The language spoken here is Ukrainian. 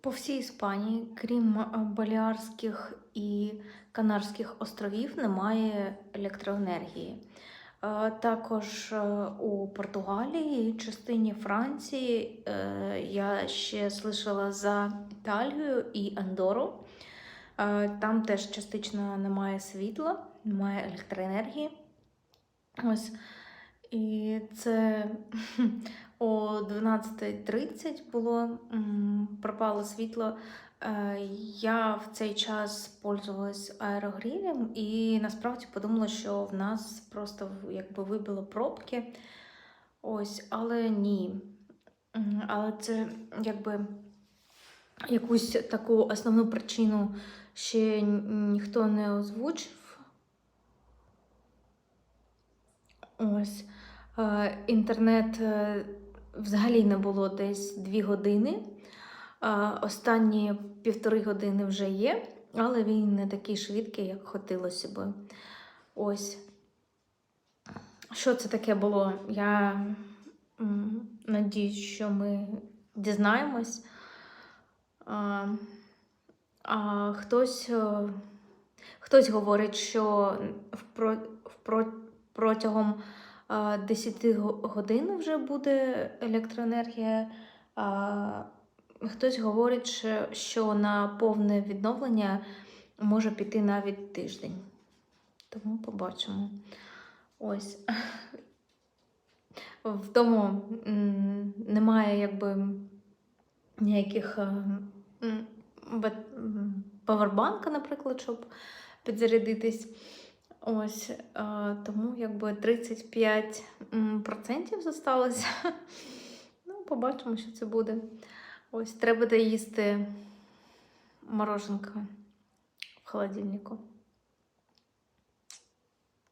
По всій Іспанії, крім е, Баліарських і Канарських островів, немає електроенергії. Е, Також е, у Португалії, частині Франції, я ще слышала за Італію і Андору. Там теж частично немає світла, немає електроенергії. Ось. І це о 12.30 було пропало світло. Е, Я в цей час пользувалась аерогрілем і насправді подумала, що в нас просто якби вибило пробки. Ось, але ні. Але це якби якусь таку основну причину ще ніхто не озвучив. Ось. Е, Інтернет е, взагалі не було десь дві години. Останні півтори години вже є, але він не такий швидкий, як хотілося би. Ось. Що це таке було? Я надіюсь, що ми дізнаємось. А, а хтось, е, хтось говорить, що впро, впро, протягом 10 годин вже буде електроенергія. Хтось говорить, що, на повне відновлення може піти навіть тиждень. Тому побачимо. Ось. Вдома м, немає якби ніяких е, павербанка, наприклад, щоб підзарядитись. Ось, тому якби 35% процентів зосталося. Ну, побачимо, що це буде. Ось, треба доїсти мороженка в холодильнику.